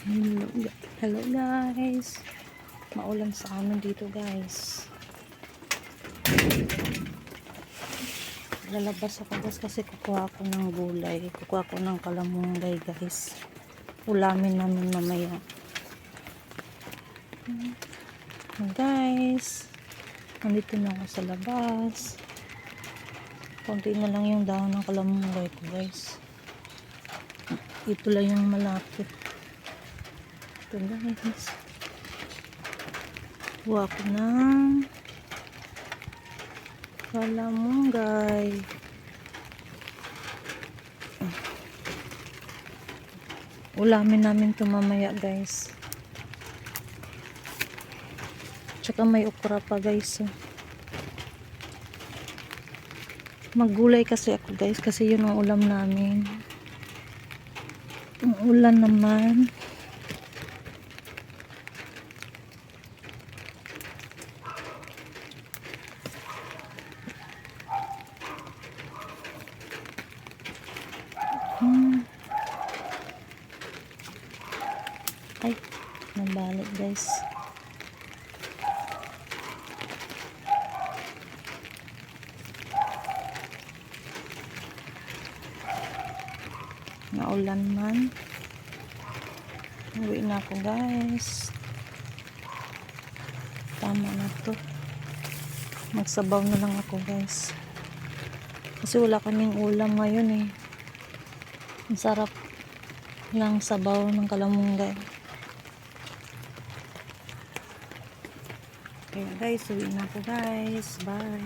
Hello, hello guys. Maulan sa amin dito guys. Lalabas ako guys kasi kukuha ako ng gulay. Kukuha ako ng kalamunggay guys. Ulamin namin mamaya. Guys. Nandito na ako sa labas. Konti na lang yung dahon ng kalamunggay ko guys. Ito lang yung malapit. Ito guys. Kuha ko ng kalamunggay. Ulamin namin ito mamaya guys. Tsaka may okra pa guys. oh. Maggulay kasi ako guys kasi yun ang ulam namin. Ang ulan naman. Hmm. Ay, nabalik guys. Naulan man. Uwi na ako guys. Tama na to. Magsabaw na lang ako guys. Kasi wala kaming ulam ngayon eh. Ang sarap ng sabaw ng kalamunggay. Kaya guys, uwi na ako guys. Bye.